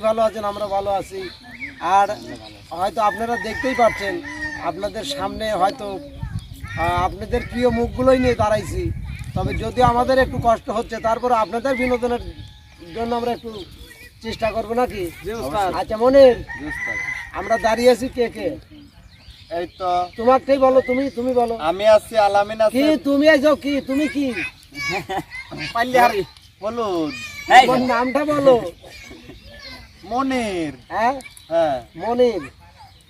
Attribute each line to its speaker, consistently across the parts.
Speaker 1: ভালো আছেন আমরা ভালো আছি। আর হয়তো আপনারা দেখতেই পাচ্ছেন আপনাদের সামনে হয়তো আপনাদের প্রিয় মুখগুলোই নিয়ে দাঁড়াইছি। তবে যদিও আমাদের একটু কষ্ট হচ্ছে তারপরে আপনাদের বিনোদনের জন্য আমরা একটু চেষ্টা করব নাকি? আচ্ছা মনের আমরা দাঁড়িয়ে আছি কে কে?
Speaker 2: এই তো
Speaker 1: তোমাকেই বলো তুমি তুমি বলো।
Speaker 2: আমি আছি আলামিন
Speaker 1: কি
Speaker 2: আছে
Speaker 1: তুমি আইছো কি তুমি কি?
Speaker 2: হলুদ
Speaker 1: তোমার নামটা বলো।
Speaker 2: মনির।
Speaker 1: হ্যাঁ?
Speaker 2: হ্যাঁ।
Speaker 1: মনির।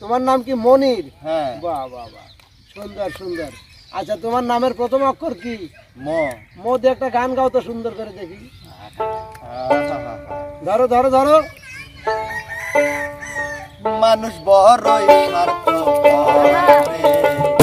Speaker 1: তোমার নাম কি মনির?
Speaker 2: হ্যাঁ।
Speaker 1: বাহ বাহ বাহ। সুন্দর সুন্দর। আচ্ছা তোমার নামের প্রথম অক্ষর কি?
Speaker 2: মো।
Speaker 1: মধ্যে একটা গান গাও তো সুন্দর করে দেখি। ধরো ধরো ধরো।
Speaker 2: মানুষ বড়ই স্বার্থপর।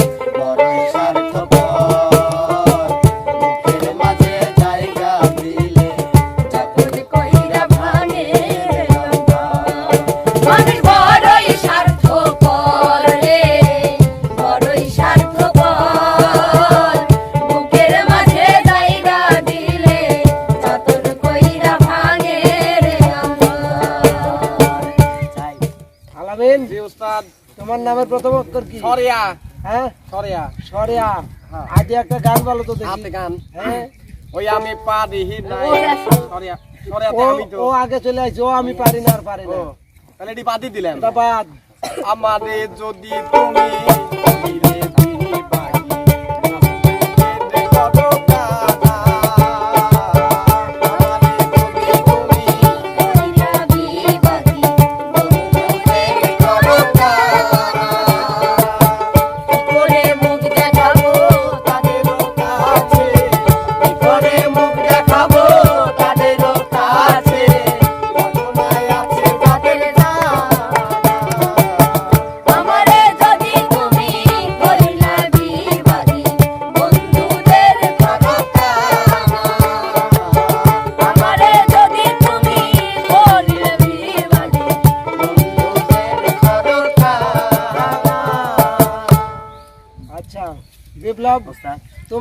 Speaker 1: তোমার নামের প্রথম অক্ষর কি?
Speaker 2: সরিয়া।
Speaker 1: হ্যাঁ?
Speaker 2: সরিয়া।
Speaker 1: সরিয়া।
Speaker 2: হ্যাঁ।
Speaker 1: আজ একটা গান বলো তো দেখি।
Speaker 2: গান।
Speaker 1: হ্যাঁ?
Speaker 2: ওই আমি পারি
Speaker 3: আছে।
Speaker 2: সরিয়া
Speaker 1: ও
Speaker 2: সরিয়াতে আমি তো
Speaker 1: ও আগে চলে আসছে ও আমি পারি না আর পারি না।
Speaker 2: তাহলে এটি বাদই দিলাম
Speaker 1: বাদ।
Speaker 2: আমারে যদি তুমি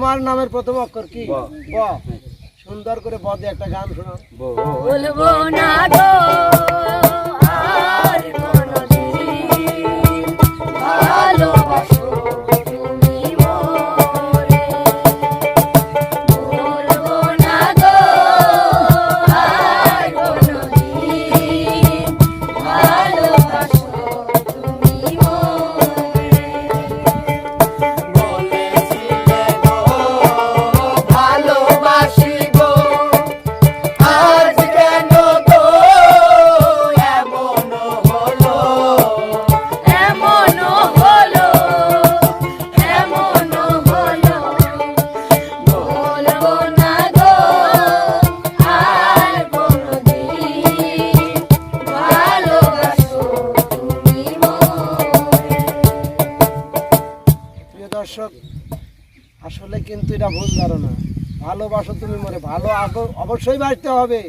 Speaker 1: তোমার নামের প্রথম অক্ষর কি?
Speaker 2: ব।
Speaker 1: ব। সুন্দর করে বদে একটা গান শোনাও।
Speaker 3: বলব না গো।
Speaker 1: দর্শক আসলে কিন্তু এটা ভুল ধারণা। ভালোবাসো তুমি মনে ভালো আগ- অবশ্যই বাঁচতে হবে।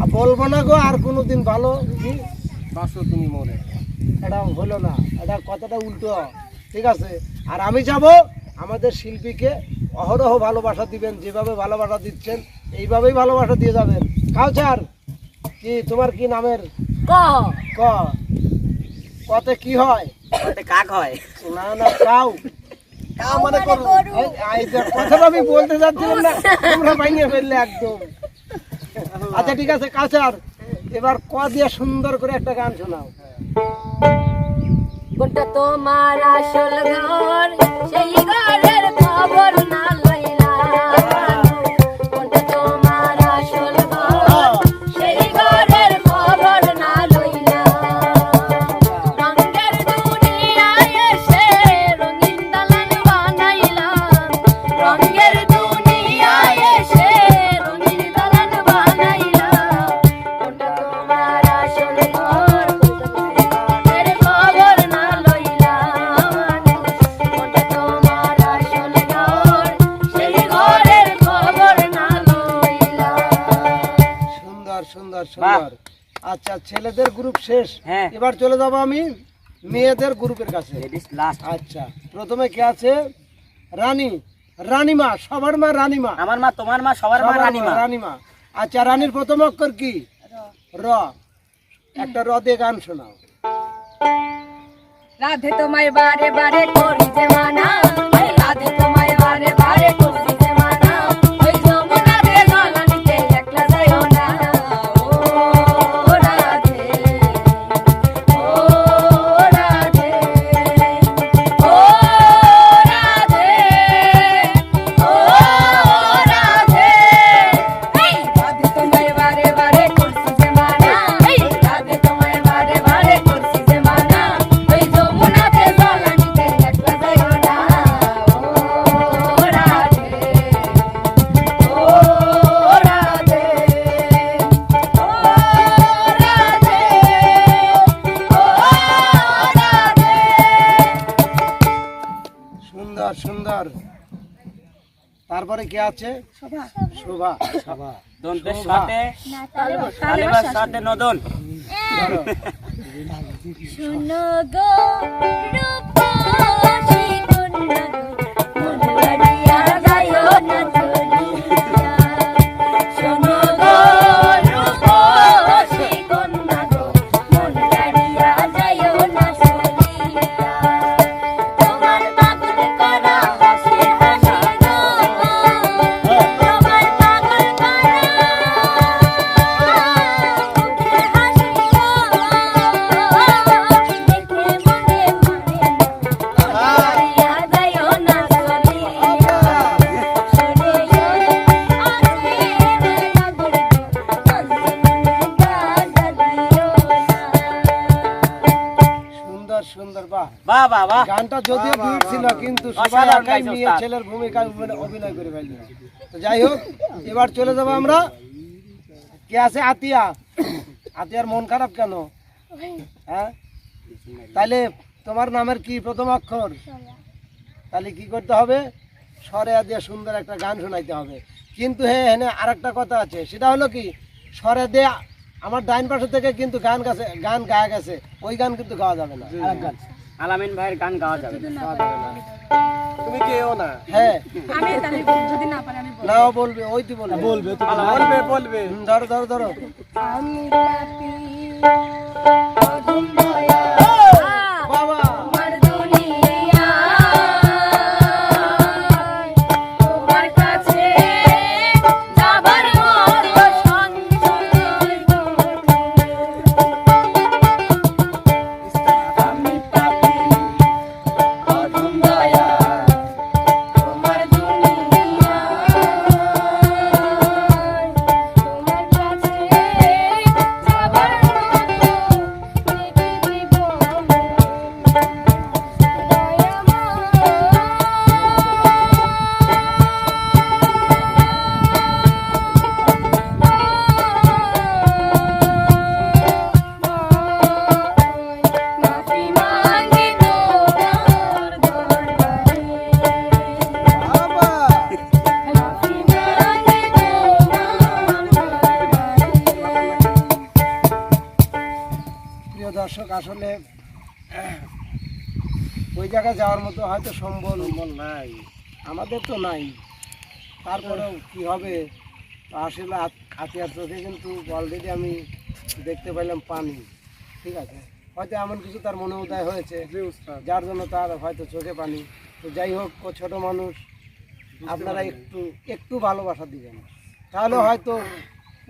Speaker 1: আর বলব না গো আর কোনোদিন ভালো কি
Speaker 2: বাসো তুমি মনে
Speaker 1: এটা হলো না এটা কথাটা উল্টো ঠিক আছে? আর আমি যাব আমাদের শিল্পীকে অহরহ ভালোবাসা দিবেন যেভাবে ভালোবাসা দিচ্ছেন এইভাবেই ভালোবাসা দিয়ে যাবেন। কাউচার কি তোমার কি নামের?
Speaker 3: ক।
Speaker 1: ক। কতে কি হয়?
Speaker 2: কাক হয়?
Speaker 1: না না কাউ।
Speaker 2: কা মানে করো
Speaker 1: এই- এই যে কথাটা আমি বলতে যাচ্ছিলাম না তোমরা ভাঙিয়ে ফেললে একদম। আচ্ছা ঠিক আছে কাচার এবার ক দিয়ে সুন্দর করে একটা গান শোনাও।
Speaker 3: কোনটা তোমার আসল ঘর সেই ঘরের খবর
Speaker 1: ছেলেদের গ্রুপ শেষ।
Speaker 2: হ্যাঁ।
Speaker 1: এবার চলে যাব আমি মেয়েদের গ্রুপের কাছে।
Speaker 2: লাস্ট
Speaker 1: আচ্ছা প্রথমে কে আছে? রানী। রানীমা সবার মা রানীমা।
Speaker 2: আমার মা তোমার মা সবার মা
Speaker 1: সবার
Speaker 2: রানী মা
Speaker 1: রানীমা। আচ্ছা রানীর প্রথম অক্ষর কি? র। একটা র রদে গান শোনাও।
Speaker 3: রাধে তোমায় বারে বারে করি যে মানা। রাধে তোমায়
Speaker 1: সুন্দর সুন্দর তারপরে কে আছে? শোভা। শোভা।
Speaker 2: দন্তের। সাথে। তালেবার সাথে। নদন।
Speaker 3: শুনো গো রূপসী কন্যা।
Speaker 1: বাহ
Speaker 2: বাহ বাহ। বাহ
Speaker 1: গানটা যদিও বিট ছিল কিন্তু সবাই
Speaker 2: অসাধারণ
Speaker 1: একাই
Speaker 2: গাইছে
Speaker 1: মেয়ে
Speaker 2: ওস্তাদ।
Speaker 1: ছেলের ভূমিকায় অভিনয়- অভিনয় করে ফেলল। তো যাই হোক এবার চলে যাব আমরা। কে আছে? আতিয়া। আতিয়ার মন খারাপ কেন? হ্যাঁ? তাহলে তোমার নামের কি প্রথম অক্ষর? তাহলে কি করতে হবে? স্বরে দিয়ে সুন্দর একটা গান শোনাইতে হবে। কিন্তু হ্যাঁ হ্যাঁ আর একটা কথা আছে। সেটা হলো কি? সরে দিয়ে আমার ডাইন পাশে থেকে কিন্তু গান গাছে গান গায়ে গেছে। ওই গান কিন্তু গাওয়া যাবে না। আরেক গান।
Speaker 2: আলামিন ভাইয়ের গান গাওয়া যাবে। তুমি কেও না।
Speaker 1: হ্যাঁ।
Speaker 3: আমি তাহলে যদি না পারি আমি বলব।
Speaker 1: নাও বলবে ওই তুই বলবে। বলবে
Speaker 2: তুমি বলবে
Speaker 1: বলবে ধরো ধরো ধরো।
Speaker 3: আমি পাপী, অধম দয়া,
Speaker 1: যাওয়ার মতো হয়তো সম্বল নাই। আমাদের তো নাই। তারপরেও কি হবে? আসলে হাতিয়ার চোখে কিন্তু অলরেডি আমি দেখতে পেলাম পানি। ঠিক আছে? হয়তো এমন কিছু তার মনে উদয় হয়েছে যার জন্য তার হয়তো চোখে পানি। তো যাই হোক ও ছোট মানুষ আপনারা একটু একটু ভালোবাসা দিবেন। তাহলে হয়তো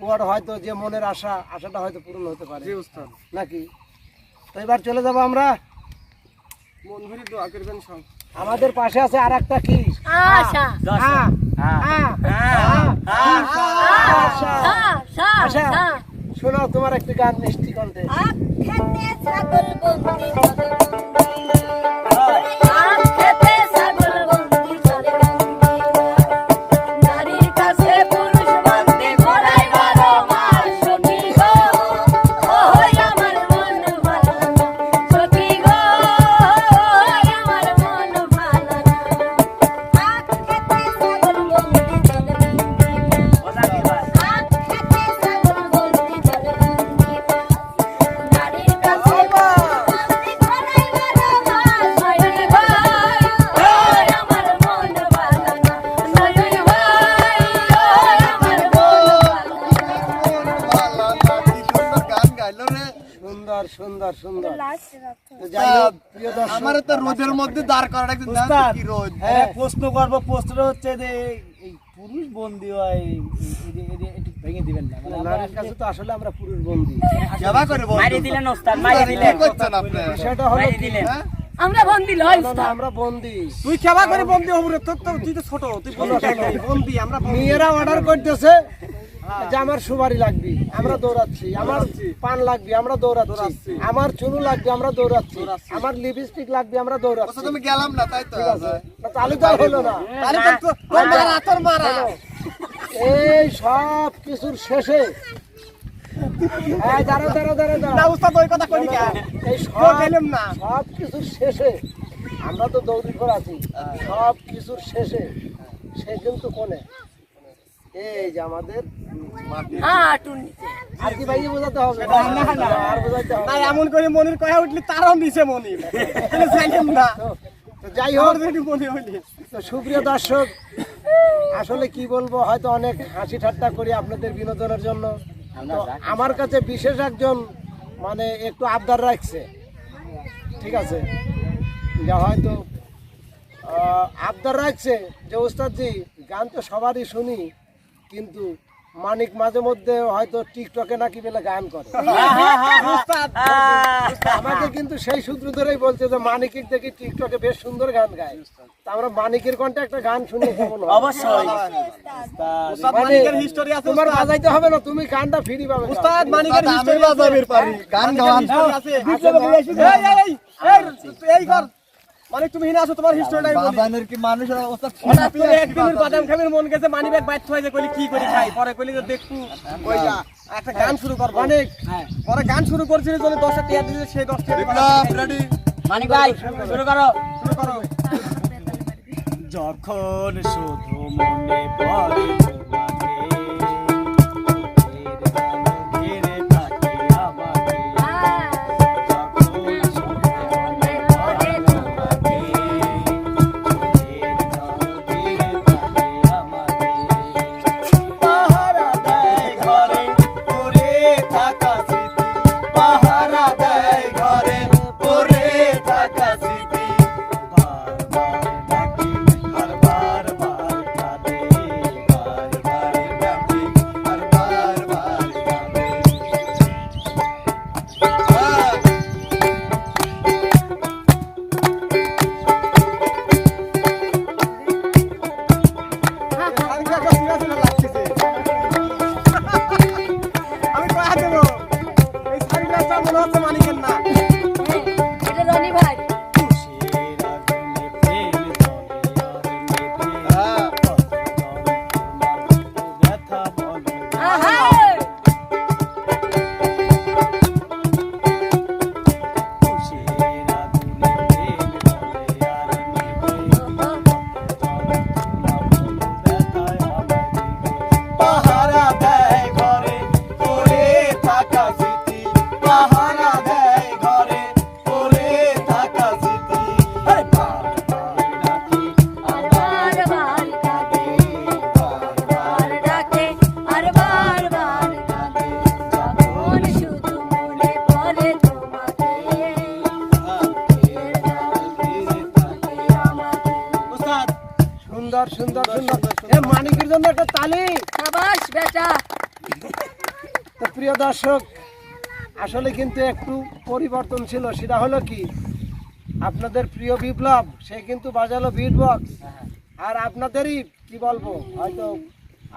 Speaker 1: ওর হয়তো যে মনের আশা আশাটা হয়তো পূরণ হতে পারে। নাকি? তো এবার চলে যাব আমরা। আমাদের পাশে আছে আর একটা কি?
Speaker 3: আশা।
Speaker 1: শোনাও তোমার একটি গান মিষ্টি কণ্ঠে। সুন্দর।
Speaker 4: আমার তো রোদের মধ্যে দাঁড় করা কি রোদ?
Speaker 2: হ্যাঁ প্রশ্ন করব প্রশ্নটা হচ্ছে যে এই পুরুষ বন্দি হয় একটু ভেঙে দিবেন না। মানে আমরা
Speaker 1: নারীর কাছে তো আসলে আমরা পুরুষ বন্দী।
Speaker 4: করে বল
Speaker 5: মাইরে দিলেন ওস্তাদ মাইরে দিলেন।
Speaker 4: করছেন আপনি?
Speaker 1: বিষয়টা হলো
Speaker 5: দিলেন।
Speaker 4: হ্যাঁ?
Speaker 3: আমরা বন্দি লয়
Speaker 1: আমরা বন্দী।
Speaker 2: তুই খেলা করে বন্দি হব রে তোর তো তুই তো ছোট তুই বন্দি আমরা
Speaker 1: মেয়েরা অর্ডার করতেছে। যে আমার সুপারি লাগবে আমরা দৌড়াচ্ছি। আমার পান লাগবে আমরা দৌড়াচ্ছি। আমার চুনু লাগবে আমরা দৌড়াচ্ছি। আমার লিপস্টিক লাগবে আমরা
Speaker 4: আচ্ছা
Speaker 1: দৌড়াচ্ছি
Speaker 4: তুমি গেলাম না তাই তো?
Speaker 1: না, তাহলে তো হলো না। এই সব কিছুর শেষে এই দাঁড়া দাঁড়া দাঁড়া দাঁড়া।
Speaker 2: উস্তাদ ওই কথা করি
Speaker 1: এই সব
Speaker 2: গেলাম না।
Speaker 1: সব কিছুর শেষে আমরা তো দৌড়ি করে আছি সব কিছুর শেষে সে কিন্তু কোনে? এই যে আমাদের
Speaker 3: হ্যাঁ টুনি
Speaker 1: আর কি ভাই বোঝাতে হবে? আর বোঝাতে হবে।
Speaker 2: না এমন করে মনির কয়া উঠলি তারাও দিছে মনির জানেন না।
Speaker 1: যাই হোক। তো সুপ্রিয় দর্শক আসলে কি বলব হয়তো অনেক হাসি ঠাট্টা করি আপনাদের বিনোদনের জন্য। আমার কাছে বিশেষ একজন মানে একটু আবদার রাখছে। ঠিক আছে? যা হয়তো আবদার রাখছে যে ওস্তাদজি গান তো সবারই শুনি। কিন্তু মানিক মাঝে মধ্যে হয়তো টিকটকে নাকি বেলে গান করে
Speaker 2: উস্তাদ
Speaker 1: আমাকে কিন্তু সেই সূত্র ধরেই বলছে যে মানিকের দেখি টিকটকে বেশ সুন্দর গান গায় তা আমরা মানিকের কণ্ঠে একটা গান শুনি হয়?
Speaker 5: অবশ্যই
Speaker 2: উস্তাদ
Speaker 1: মানে
Speaker 2: মানিকের হিস্টোরি আছে
Speaker 1: তোমার বাজাইতে হবে না তুমি গানটা ফ্রি পাবে
Speaker 2: উস্তাদ মানিকের
Speaker 4: আমি
Speaker 2: হিস্টোরি
Speaker 4: বাজাবের পারি গান গান
Speaker 2: আছে এই এই এই এই এই কর মানিক তুমি হিনা আছো তোমার হিস্টোরিটাই বলি।
Speaker 4: বাজানের কি মানুষের অবস্থা
Speaker 2: হঠাৎ করে একদিনের বাদাম খাবের মন গেছে মানি ব্যাগ বাইট হয়ে যে কইলি কি করে খাই পরে কইলি যে দেখু ওইটা একটা গান শুরু কর
Speaker 1: মানিক
Speaker 2: পরে গান শুরু করছিল যদি দশটা টিয়া দিয়েছে সেই দশটা
Speaker 4: বিপ্লব রেডি
Speaker 5: মানিক ভাই শুরু করো।
Speaker 2: শুরু করো।
Speaker 6: যখন শুধু মনে পড়ে
Speaker 1: জন্য একটা তালি।
Speaker 3: সাবাস বেটা।
Speaker 1: তো প্রিয় দর্শক আসলে কিন্তু একটু পরিবর্তন ছিল সেটা হলো কি? আপনাদের প্রিয় বিপ্লব সে কিন্তু বাজালো বিট বক্স আর আপনাদেরই কি বলব হয়তো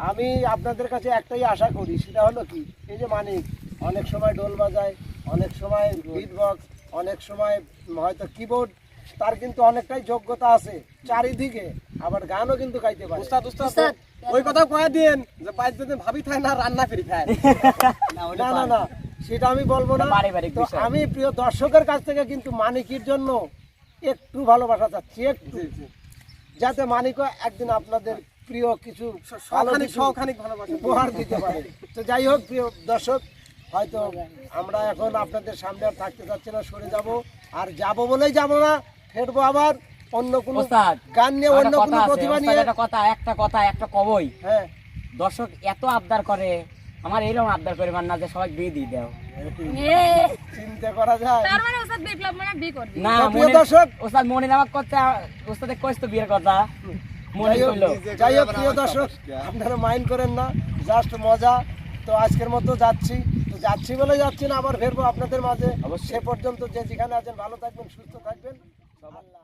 Speaker 1: আমি আপনাদের কাছে একটাই আশা করি সেটা হলো কি? এই যে মানিক অনেক সময় ডোল বাজায় অনেক সময় বিট বক্স অনেক সময় হয়তো কিবোর্ড তার কিন্তু অনেকটাই যোগ্যতা আছে চারিদিকে। আবার গানও কিন্তু গাইতে পারে।
Speaker 2: ওই কথা কয়া দিন যে বাইর যদি ভাবি থাকে না রান্না করি খায়।
Speaker 1: না না না সেটা আমি বলব না। তো আমি প্রিয় দর্শকের কাছ থেকে কিন্তু মানিকের জন্য একটু ভালোবাসা চাচ্ছি একটু। যাতে মানিক একদিন আপনাদের প্রিয় কিছু
Speaker 2: সখানিক ভালোবাসা।
Speaker 1: উপহার দিতে পারে। তো যাই হোক প্রিয় দর্শক হয়তো আমরা এখন আপনাদের সামনে আর থাকতে চাচ্ছি না সরে যাব। আর যাব বলেই যাব না ফেরবো আবার। অন্য কোনো গান নিয়ে অন্য কোনো প্রতিভা নিয়ে
Speaker 5: একটা কথা একটা কথা একটা কবই।
Speaker 1: হ্যাঁ।
Speaker 5: দর্শক এত আবদার করে
Speaker 6: আমার এইরকম আবদার করে মান না যে সবাই বিয়ে দিয়ে দাও।
Speaker 1: চিন্তা করা যায়।
Speaker 3: তার মানে ওস্তাদ বিপ্লব মানে বিয়ে করবে।
Speaker 6: না মনে
Speaker 1: দর্শক।
Speaker 6: ওস্তাদ মনে নামাক করতে ওস্তাদে কইস তো বিয়ের কথা। মনে
Speaker 1: যাই যাই হোক প্রিয় দর্শক আপনারা মাইন্ড করেন না জাস্ট মজা। তো আজকের মতো যাচ্ছি। তো যাচ্ছি বলে যাচ্ছি না আবার ফেরবো আপনাদের মাঝে। সে পর্যন্ত যে যেখানে আছেন ভালো থাকবেন সুস্থ থাকবেন। আল্লাহ